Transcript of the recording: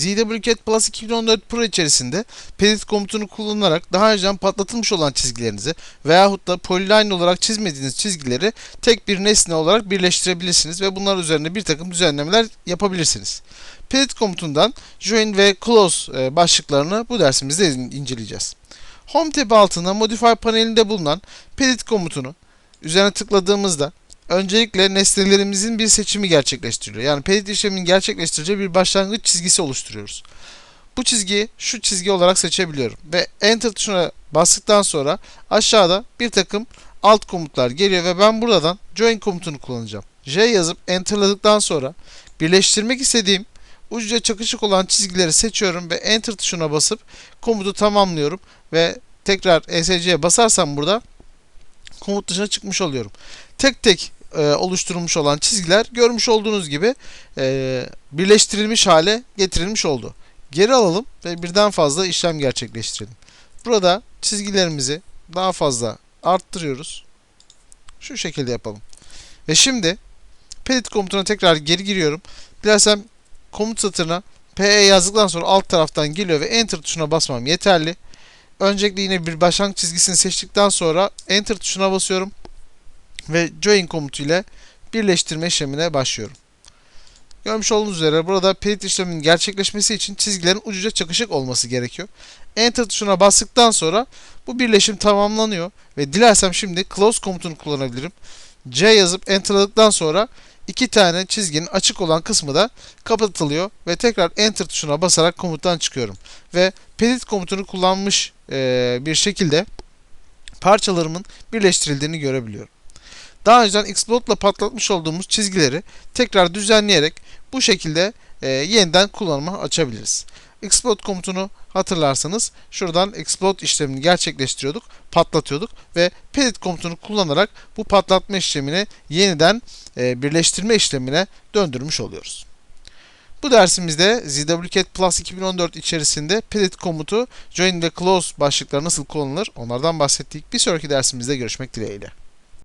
ZWCat Plus 2014 Pro içerisinde Pedit komutunu kullanarak daha önceden patlatılmış olan çizgilerinizi veyahut da polyline olarak çizmediğiniz çizgileri tek bir nesne olarak birleştirebilirsiniz ve bunlar üzerinde bir takım düzenlemeler yapabilirsiniz. Pedit komutundan Join ve Close e, başlıklarını bu dersimizde in- inceleyeceğiz. Home tab altında Modify panelinde bulunan Pedit komutunu üzerine tıkladığımızda öncelikle nesnelerimizin bir seçimi gerçekleştiriliyor. Yani pedit işleminin gerçekleştireceği bir başlangıç çizgisi oluşturuyoruz. Bu çizgiyi şu çizgi olarak seçebiliyorum ve Enter tuşuna bastıktan sonra aşağıda bir takım alt komutlar geliyor ve ben buradan Join komutunu kullanacağım. J yazıp Enter'ladıktan sonra birleştirmek istediğim ucuca çakışık olan çizgileri seçiyorum ve Enter tuşuna basıp komutu tamamlıyorum ve tekrar ESC'ye basarsam burada komut dışına çıkmış oluyorum. Tek tek e, oluşturulmuş olan çizgiler görmüş olduğunuz gibi e, birleştirilmiş hale getirilmiş oldu. Geri alalım ve birden fazla işlem gerçekleştirelim. Burada çizgilerimizi daha fazla arttırıyoruz. Şu şekilde yapalım. Ve şimdi pedit komutuna tekrar geri giriyorum. Dilersem komut satırına PE yazdıktan sonra alt taraftan geliyor ve enter tuşuna basmam yeterli. Öncelikle yine bir başlangıç çizgisini seçtikten sonra enter tuşuna basıyorum ve join komutu ile birleştirme işlemine başlıyorum. Görmüş olduğunuz üzere burada pedit işleminin gerçekleşmesi için çizgilerin ucuca çakışık olması gerekiyor. Enter tuşuna bastıktan sonra bu birleşim tamamlanıyor ve dilersem şimdi close komutunu kullanabilirim. C yazıp enterladıktan sonra iki tane çizginin açık olan kısmı da kapatılıyor ve tekrar enter tuşuna basarak komuttan çıkıyorum. Ve pedit komutunu kullanmış bir şekilde parçalarımın birleştirildiğini görebiliyorum. Daha önceden Xplode ile patlatmış olduğumuz çizgileri tekrar düzenleyerek bu şekilde e, yeniden kullanıma açabiliriz. Explode komutunu hatırlarsanız şuradan explode işlemini gerçekleştiriyorduk, patlatıyorduk ve pedit komutunu kullanarak bu patlatma işlemini yeniden e, birleştirme işlemine döndürmüş oluyoruz. Bu dersimizde ZWCat Plus 2014 içerisinde pedit komutu, join ve close başlıkları nasıl kullanılır onlardan bahsettik. Bir sonraki dersimizde görüşmek dileğiyle.